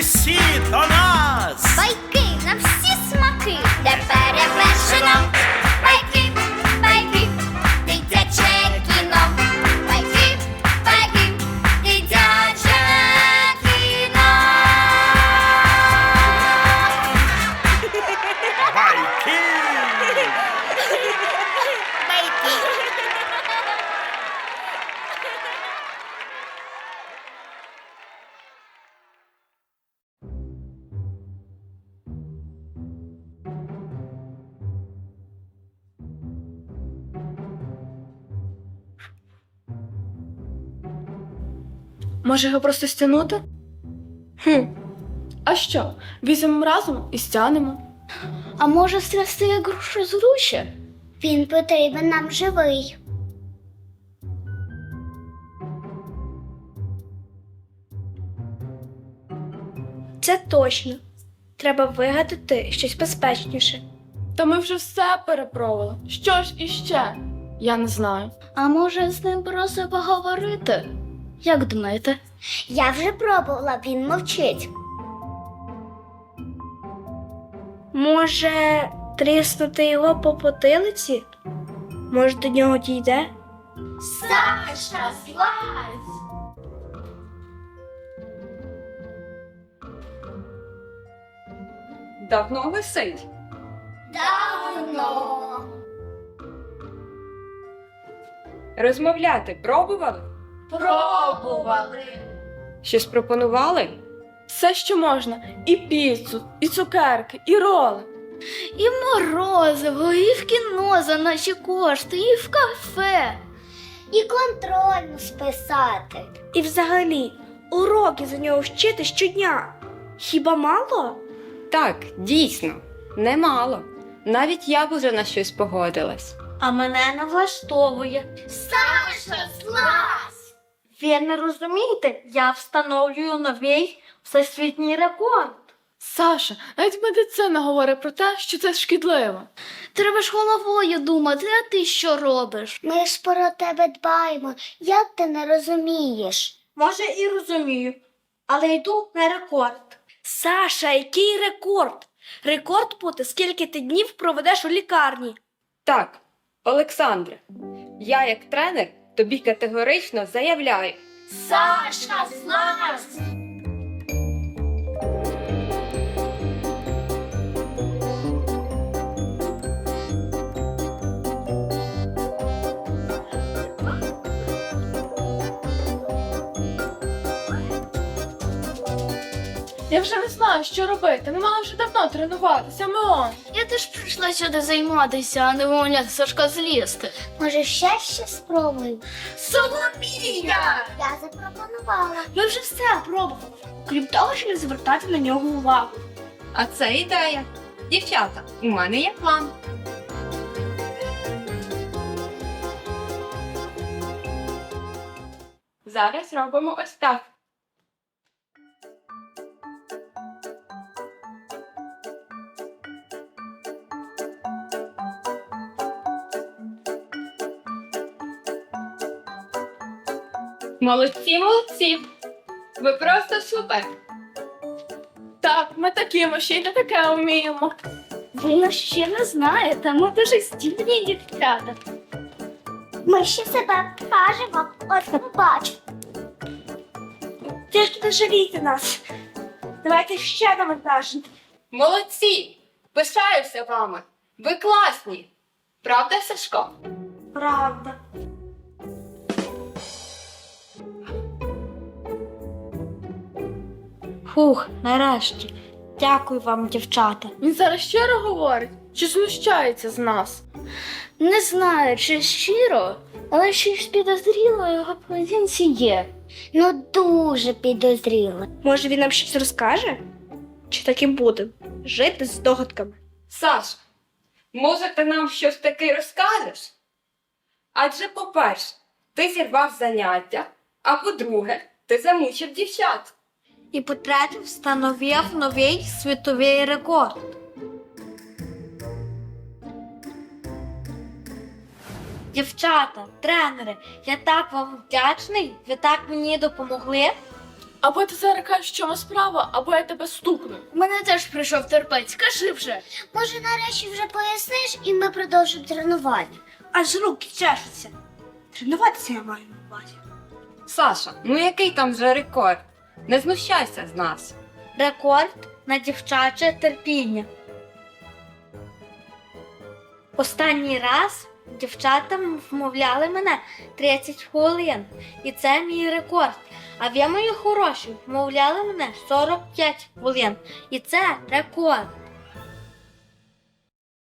усі до нас! Байки на всі! Може його просто стягнути? Хм. А що? Візьмемо разом і стягнемо. А може стрясти як грошозруччя? Він потрібен нам живий. Це точно. Треба вигадати щось безпечніше. Та ми вже все перепробували. Що ж іще? Я не знаю. А може з ним просто поговорити? Як думаєте? Я вже пробувала, він мовчить. Може, тріснути його по потилиці? Може, до нього дійде? Саша, злазь! Давно висить. Давно. Розмовляти пробували? Пробували. Щось пропонували? Все, що можна: і піцу, і цукерки, і роли. І морозиво, і в кіно за наші кошти, і в кафе. І контрольну списати. І взагалі, уроки за нього вчити щодня. Хіба мало? Так, дійсно, немало. Навіть я б уже на щось погодилась. А мене не влаштовує. Саша, злазь! Ви не розумієте, я встановлюю новий всесвітній рекорд. Саша, навіть медицина говорить про те, що це шкідливо. Треба ж головою думати, а ти що робиш? Ми ж про тебе дбаємо. Як ти не розумієш? Може, і розумію, але йду на рекорд. Саша, який рекорд? Рекорд бути, скільки ти днів проведеш у лікарні. Так, Олександре, я як тренер тобі категорично заявляю. Саша, злазь! Я вже не знаю, що робити. Ми мали вже давно тренуватися, Меон. Я теж прийшла сюди займатися, а не вимовляти Сашка злізти. Може, ще щось спробуємо? Соломія! Я запропонувала. Ми вже все пробували. Крім того, що не звертати на нього увагу. А це ідея. Дівчата, у мене є план. Зараз робимо ось так. Молодці, молодці! Ви просто супер! Так, ми такі, ми ще й не таке вміємо. Ви нас ще не знаєте, ми дуже здібні дівчата. Ми ще себе покажемо. От побач. Тільки не жалійте нас. Давайте ще навантажимо. Молодці! Пишаюся вами! Ви класні! Правда, Сашко? Правда. Фух, нарешті. Дякую вам, дівчата. Він зараз щиро говорить, чи знущається з нас. Не знаю, чи щиро, але щось підозріло його поведінці є. Ну дуже підозріло. Може, він нам щось розкаже? Чи так і буде? Жити з догадками. Саш, може, ти нам щось таке розкажеш? Адже, по-перше, ти зірвав заняття, а по-друге, ти замучив дівчат. І по-третє, встановив новий світовий рекорд. Дівчата, тренери, я так вам вдячний, ви так мені допомогли. Або ти зараз кажеш, в чому справа, або я тебе стукну. У мене теж прийшов терпець, кажи вже. Може, нарешті вже поясниш, і ми продовжимо тренування. Аж руки чешуться. Тренуватися я маю на увазі. Саша, ну який там вже рекорд? Не знущайся з нас. Рекорд на дівчаче терпіння. Останній раз дівчата вмовляли мене 30 хвилин. І це мій рекорд. А ви, мої хороші, вмовляли мене 45 хвилин. І це рекорд.